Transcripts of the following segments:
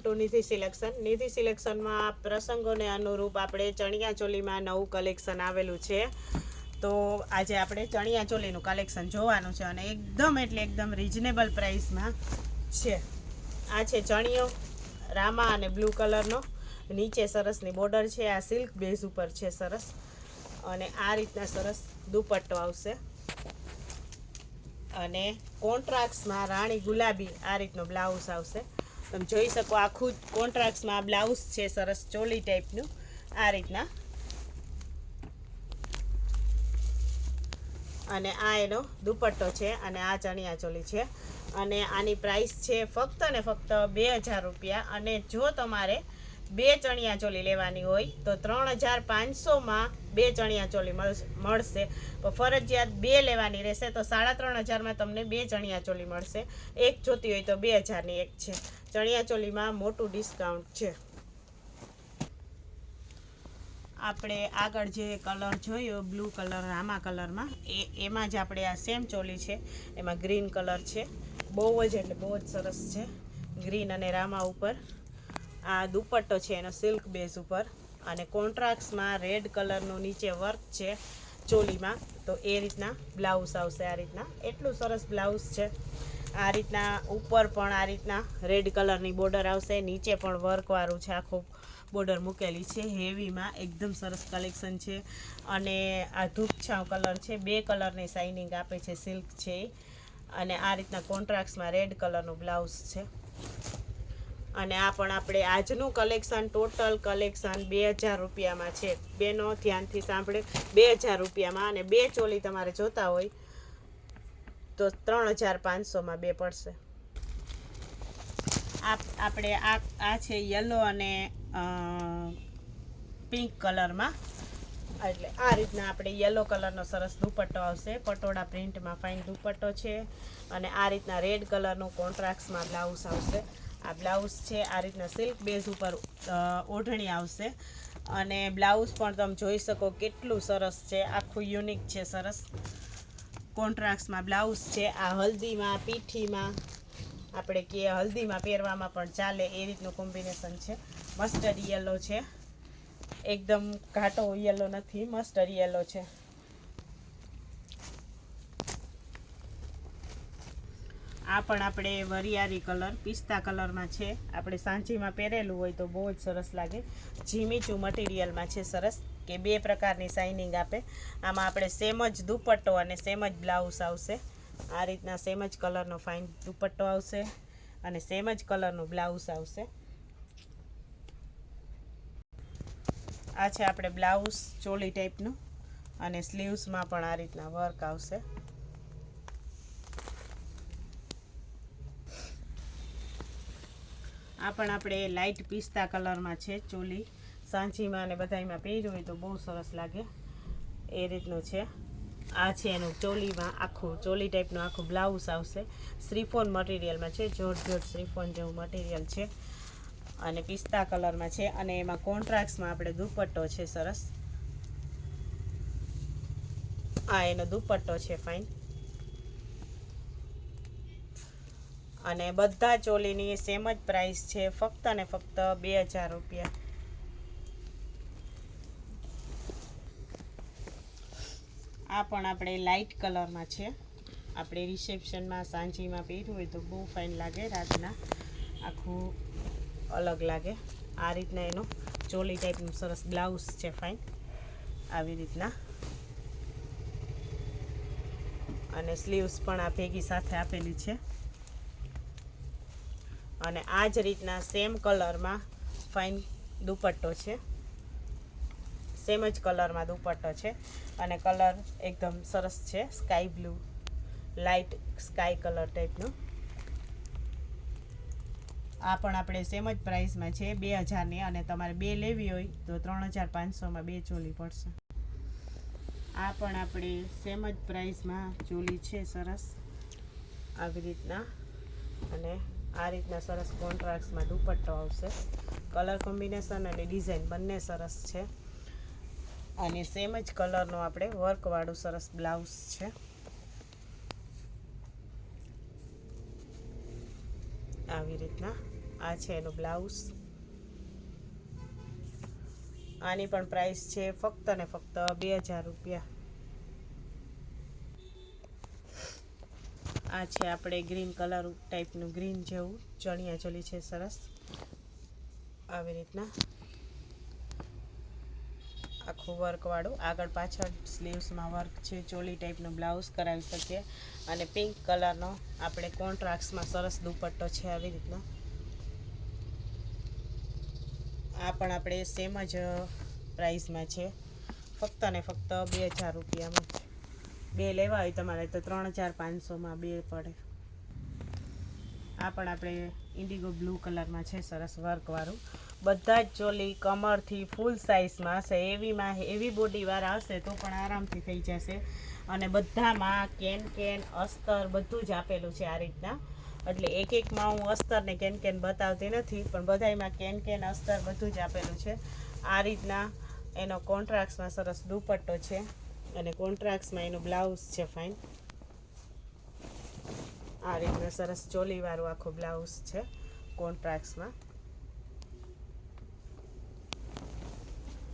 Two નિધિ selection નિધિ સિલેક્શનમાં પ્રસંગોને અનુરૂપ આપણે ચણિયા ચોલીમાં નવું કલેક્શન આવેલું છે. તો આજે આપણે ચણિયા ચોલીનું કલેક્શન જોવાનું છે અને એકદમ એટલે એકદમ રિઝનેબલ પ્રાઇસમાં છે. આ છે ચણિયો, રામા અને બ્લુ કલરનો નીચે સરસની બોર્ડર છે, આ સિલ્ક બેઝ ઉપર છે સરસ. અને આ રીતના સરસ દુપટ્ટો આવશે. અને કોન્ટ્રાક્ટ્સમાં રાણી ગુલાબી આ રીતનો બ્લાઉઝ આવશે. તમે જોઈ શકો આખું જ કોન્ટ્રાક્ટ્સમાં બ્લાઉઝ છે સરસ ચોલી ટાઈપનું. આ રીતના. અને આ એનો દુપટ્ટો છે અને આ ચણિયા ચોલી છે. અને આની પ્રાઇસ છે ફક્ત ને ફક્ત બે હજાર રૂપિયા. અને જો તમારે બે ચણિયા ચોલી લેવાની હોય તો ત્રણ હજાર પાંચસોમાં બે ચણિયા ચોલી મળશે ફરજિયાત બે લેવાની રહેશે તો સાડા ત્રણ હજારમાં તમને બે ચણિયા ચોલી મળશે. એક જોતી હોય તો બે હજારની એક છે. ચણિયા ચોલીમાં મોટું ડિસ્કાઉન્ટ છે. આપણે આગળ જે કલર જોયો બ્લુ કલર રામા કલરમાં એ એમાં જ આપણે આ સેમ ચોલી છે. એમાં ગ્રીન કલર છે. બહુ જ એટલે બહુ જ સરસ છે. ગ્રીન અને રામા ઉપર. આ દુપટ્ટો છે એનો સિલ્ક બેઝ ઉપર અને કોન્ટ્રાક્ટ્સમાં રેડ કલરનું નીચે વર્ક છે ચોલીમાં. તો એ રીતના બ્લાઉઝ આવશે આ રીતના. એટલું સરસ બ્લાઉઝ છે. આ રીતના ઉપર પણ આ રીતના રેડ કલરની બોર્ડર આવશે. નીચે પણ વર્કવાળું છે. આખું બોર્ડર મૂકેલી છે. હેવીમાં એકદમ સરસ કલેક્શન છે. અને આ ધૂપછાંવ કલર છે. બે કલરની શાઇનિંગ આપે છે સિલ્ક છે. અને આ રીતના કોન્ટ્રાક્ટ્સમાં રેડ કલરનું બ્લાઉઝ છે. અને આ પણ આપણે આજનું કલેક્શન ટોટલ કલેક્શન બે હજાર રૂપિયામાં છે. બેનો ધ્યાનથી સાંભળે. બે હજાર રૂપિયામાં અને બે ચોલી તમારે જોતા હોય તો ત્રણ હજાર પાંચસોમાં બે પડશે. આપ, આપણે આ આ છે યલો અને પિંક કલરમાં. એટલે આ રીતના આપણે યલો કલરનો સરસ દુપટ્ટો આવશે. પટોળા પ્રિન્ટમાં ફાઇન દુપટ્ટો છે. અને આ રીતના રેડ કલરનું કોન્ટ્રાક્ટમાં બ્લાઉઝ આવશે. આ બ્લાઉઝ છે, આ રીતના સિલ્ક બેઝ ઉપર ઓઢણી આવશે. અને બ્લાઉઝ પણ તમે જોઈ શકો કેટલું સરસ છે, આખું યુનિક છે, સરસ કોન્ટ્રાક્ટ્સમાં બ્લાઉઝ છે. આ હલ્દીમાં, પીઠીમાં, આપણે કે હલ્દીમાં પહેરવામાં પણ ચાલે એ રીતનું કોમ્બિનેશન છે. મસ્ટર્ડ યલો છે. એકદમ ઘાટો યલો નથી મસ્ટર્ડ યલો છે. આ પણ આપણે વરિયાળી કલર, પિસ્તા કલરમાં છે. આપણે સાંચીમાં પહેરેલું હોય તો બહુ જ સરસ લાગે. ઝીમીચું મટીરિયલમાં છે સરસ કે બે પ્રકારની શાઇનિંગ આપે. આમાં આપણે સેમ જ દુપટ્ટો અને સેમ જ બ્લાઉઝ આવશે. આ રીતના સેમ જ કલરનો ફાઇન દુપટ્ટો આવશે અને સેમ જ કલરનું બ્લાઉઝ આવશે. આ છે આપણે બ્લાઉઝ ચોલી ટાઈપનું અને સ્લીવ્સમાં પણ આ રીતના વર્ક આવશે. આ પણ આપણે લાઇટ પિસ્તા કલરમાં છે, ચોલી. સાંચીમાં અને બધામાં પહેર્યું હોય તો બહુ સરસ લાગે. એ રીતનું છે. આ છે એનું ચોલીમાં આખું, ચોલી ટાઈપનું આખું બ્લાઉઝ આવશે. શ્રીફોન મટીરિયલમાં છે જોર જોર શ્રીફોન જેવું મટીરિયલ છે. અને પિસ્તા કલરમાં છે, અને એમાં કોન્ટ્રાક્ટ્સમાં આપણે દુપટ્ટો છે, સરસ. આ એનો દુપટ્ટો છે ફાઇન અને બધા ચોલીની સેમ જ પ્રાઇસ છે, ફક્ત ને ફક્ત બે હજાર રૂપિયા. આ પણ આપણે લાઇટ કલરમાં છે. આપણે રિસેપ્શનમાં સાંજીમાં પહેર્યું હોય તો બહુ ફાઇન લાગે, રાતના આખું અલગ લાગે. આ રીતના એનો ચોલી ટાઈપનું સરસ બ્લાઉઝ છે ફાઇન આવી રીતના. અને સ્લીવ્સ પણ આ ભેગી સાથે આપેલી છે. અને આ જ રીતના સેમ કલરમાં ફાઇન દુપટ્ટો છે. સેમ જ કલરમાં દુપટ્ટો છે અને કલર એકદમ સરસ છે. Sky blue light sky colour ટાઈપનો આ પણ આપણે સેમ જ પ્રાઇસમાં છે બે હજારની અને તમારે બે લેવી હોય તો ત્રણ હજાર પાંચસોમાં બે ચોલી પડશે. આ પણ આપણે સેમ જ પ્રાઇસમાં ચોલી છે સરસ. આવી રીતના. અને આ રીતના સરસ કોન્ટ્રાક્ટ્સમાં દુપટ્ટો આવશે. કલર કોમ્બિનેશન અને ડિઝાઇન બંને સરસ છે. અને સેમ જ કલરનું આપણે વર્કવાળું સરસ બ્લાઉઝ છે. આવી રીતના આ છે એનો બ્લાઉઝ આની પણ પ્રાઇસ છે ફક્ત ને ફક્ત બે હજાર રૂપિયા. આ છે આપણે ગ્રીન કલર ટાઈપનું ગ્રીન જેવું. ચણિયા ચોલી છે સરસ. આવી રીતના. આખું વર્કવાળું આગળ પાછળ સ્લીવ્સમાં વર્ક છે, ચોલી ટાઈપનું બ્લાઉઝ કરાવી શકીએ. અને પિંક કલરનો આપણે કોન્ટ્રાક્સમાં સરસ દુપટ્ટો છે આવી રીતના. આ પણ આપણે સેમ જ પ્રાઇસમાં છે. ફક્ત ને ફક્ત બે હજાર રૂપિયામાં. બે લેવા હોય તમારે તો ત્રણ હજાર પાંચસોમાં બે પડે. આ પણ આપણે ઇન્ડિગો બ્લુ કલરમાં છે, સરસ વર્કવાળું. બધા જ ચોલી કમરથી ફૂલ સાઇઝમાં હશે. એવીમાં એવી બોડીવાળા હશે તો પણ આરામથી થઈ જશે. અને બધામાં કેન કેન, અસ્તર બધું જ આપેલું છે આ રીતના. એટલે એક એકમાં હું અસ્તર ને કેન કેન બતાવતી નથી, પણ બધાયમાં કેન કેન, અસ્તર બધું જ આપેલું છે. આ રીતના એનો કોન્ટ્રાક્ટ્સમાં સરસ દુપટ્ટો છે. અને કોન્ટ્રાક્ટ્સમાં એનું બ્લાઉઝ છે ફાઇન આ રીતના સરસ ચોલીવાળું આખું બ્લાઉઝ છે કોન્ટ્રાક્ટ્સમાં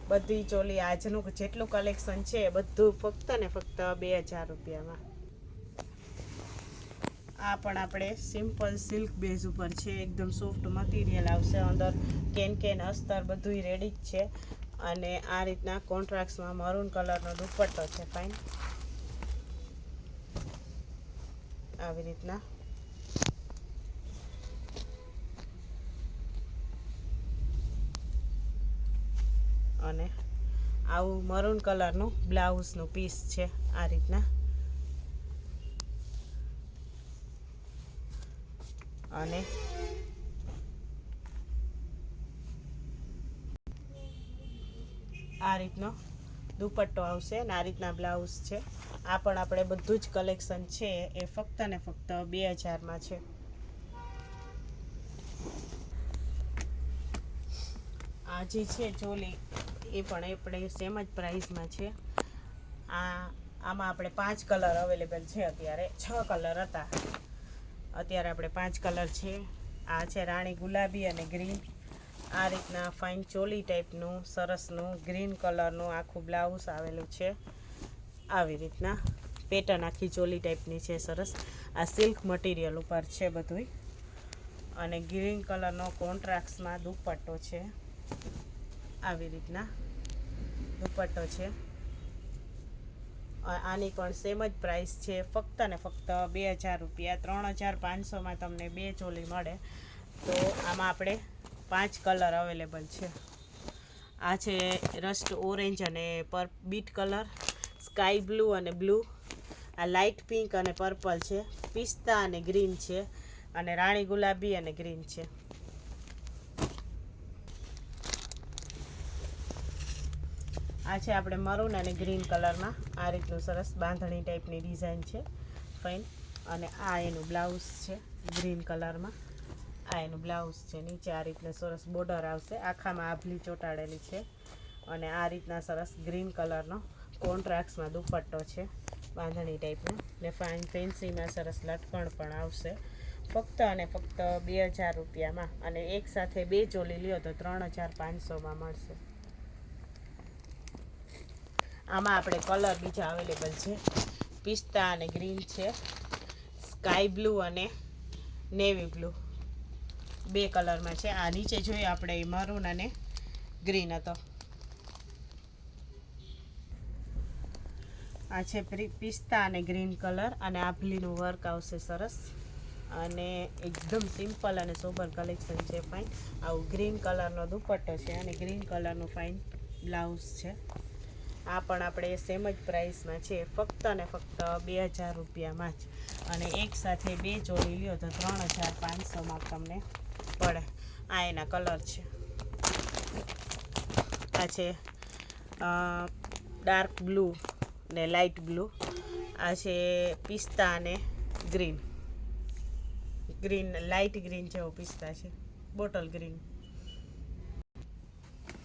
બધી ચોલી આજનું જેટલું કલેક્શન છે એ બધું ફક્ત ને ફક્ત બે હજાર રૂપિયામાં. આ પણ આપણે સિમ્પલ સિલ્ક બેઝ ઉપર છે, એકદમ સોફ્ટ મટીરિયલ આવશે અંદર. કેન કેન અસ્તર બધું રેડી જ છે. અને આ રીતના કોન્ટ્રાક્ટ્સમાં મરૂન કલરનો દુપટ્ટો છે ફાઇન આવી રીતના. અને આવું મરૂન કલરનું બ્લાઉઝનું પીસ છે, આ રીતના. અને આ રીતનો દુપટ્ટો આવશે અને આ રીતના બ્લાઉઝ છે. આ પણ આપણે બધું જ કલેક્શન છે. એ ફક્ત ને ફક્ત બે હજારમાં છે. આ જે છે ચોલી, એ પણ આપણે સેમ જ પ્રાઇસમાં છે. આ, આમાં આપણે પાંચ કલર અવેલેબલ છે અત્યારે. છ કલર હતા. અત્યારે આપણે પાંચ કલર છે. આ છે રાણી ગુલાબી અને ગ્રીન આ રીતના ફાઇન ચોલી ટાઈપનું સરસનું ગ્રીન કલરનું આખું બ્લાઉઝ આવેલું છે. આવી રીતના પેટર્ન આખી ચોલી ટાઈપની છે સરસ. આ સિલ્ક મટીરિયલ ઉપર છે બધુંય. અને ગ્રીન કલરનો કોન્ટ્રાક્ટ્સમાં દુપટ્ટો છે. આવી રીતના દુપટ્ટો છે. આની પણ સેમ જ પ્રાઇસ છે. ફક્ત ને ફક્ત બે હજાર રૂપિયા, ત્રણ હજાર પાંચસોમાં તમને બે ચોલી મળે. તો આમાં આપણે પાંચ કલર અવેલેબલ છે. આ છે રસ્ટ ઓરેન્જ અને પર, બીટ કલર, સ્કાય બ્લુ અને બ્લુ. આ લાઇટ પિંક અને પર્પલ છે. પિસ્તા અને ગ્રીન છે અને રાણી ગુલાબી અને ગ્રીન છે. આ છે આપણે મરૂન અને ગ્રીન કલરમાં. આ રીતનું સરસ બાંધણી ટાઈપની ડિઝાઇન છે. ફાઇન. અને આ એનું બ્લાઉઝ છે ગ્રીન કલરમાં. આ બ્લાઉઝ છે, નીચે આ રીતના સરસ બોર્ડર આવશે. આખામાં આભલી ચોંટાડેલી છે અને આ રીતના સરસ ગ્રીન કલરનો કોન્ટ્રાક્ટ્સમાં દુપટ્ટો છે બાંધણી ટાઈપનો. ને ફાઇન ફેન્સીમાં સરસ લટકણ પણ આવશે. ફક્ત અને ફક્ત બે હજાર રૂપિયામાં અને એક સાથે બે ચોલી લ્યો તો ત્રણ હજાર પાંચસોમાં મળશે. આમાં આપણે કલર બીજા અવેલેબલ છે. પિસ્તા અને ગ્રીન છે. સ્કાય બ્લુ અને નેવી બ્લુ. બે કલરમાં છે. આ નીચે જોઈએ આપણે મરૂન અને ગ્રીન હતો. આ છે પિસ્તા અને ગ્રીન કલર અને આભલીનું વર્ક આવશે સરસ. અને એકદમ સિમ્પલ અને સોબર કલેક્શન છે ફાઇન આવું ગ્રીન કલરનો દુપટ્ટો છે અને ગ્રીન કલરનું ફાઇન બ્લાઉઝ છે. આ પણ આપણે સેમ જ પ્રાઇસમાં છે. ફક્ત અને ફક્ત બે હજાર રૂપિયામાં જ. અને એક સાથે બે જોડી લ્યો તો ત્રણ હજાર પાંચસોમાં તમને પડે. આ એના કલર છે. આ છે ડાર્ક બ્લુ ને લાઇટ બ્લુ. આ છે પિસ્તા અને ગ્રીન. ગ્રીન લાઇટ ગ્રીન જેવો પિસ્તા છે. Bottle green.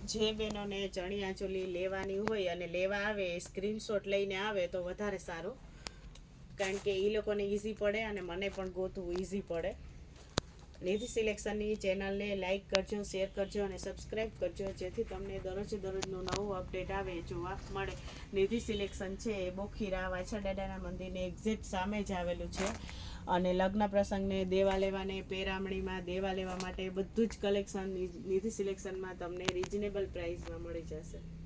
જે બહેનોને ચણિયા ચોલી લેવાની હોય અને લેવા આવે, સ્ક્રીનશોટ લઈને આવે તો વધારે સારું. કારણ કે એ લોકોને ઇઝી પડે અને મને પણ ગોતવું ઇઝી પડે. નિધિ સિલેક્શનની ચેનલને લાઇક કરજો, શેર કરજો અને સબસ્ક્રાઈબ કરજો, જેથી તમને દરરોજ દરરોજનું નવું અપડેટ આવે, જોવા મળે. નિધિ સિલેક્શન છે એ બોખીરા વાછા દાદાના મંદિરની એક્ઝેક્ટ સામે જ આવેલું છે. અને લગ્ન પ્રસંગને દેવા લેવાને, પેરામણીમાં દેવા લેવા માટે બધું જ કલેક્શન નિધિ સિલેક્શનમાં તમને રિઝનેબલ પ્રાઇસમાં મળી જશે.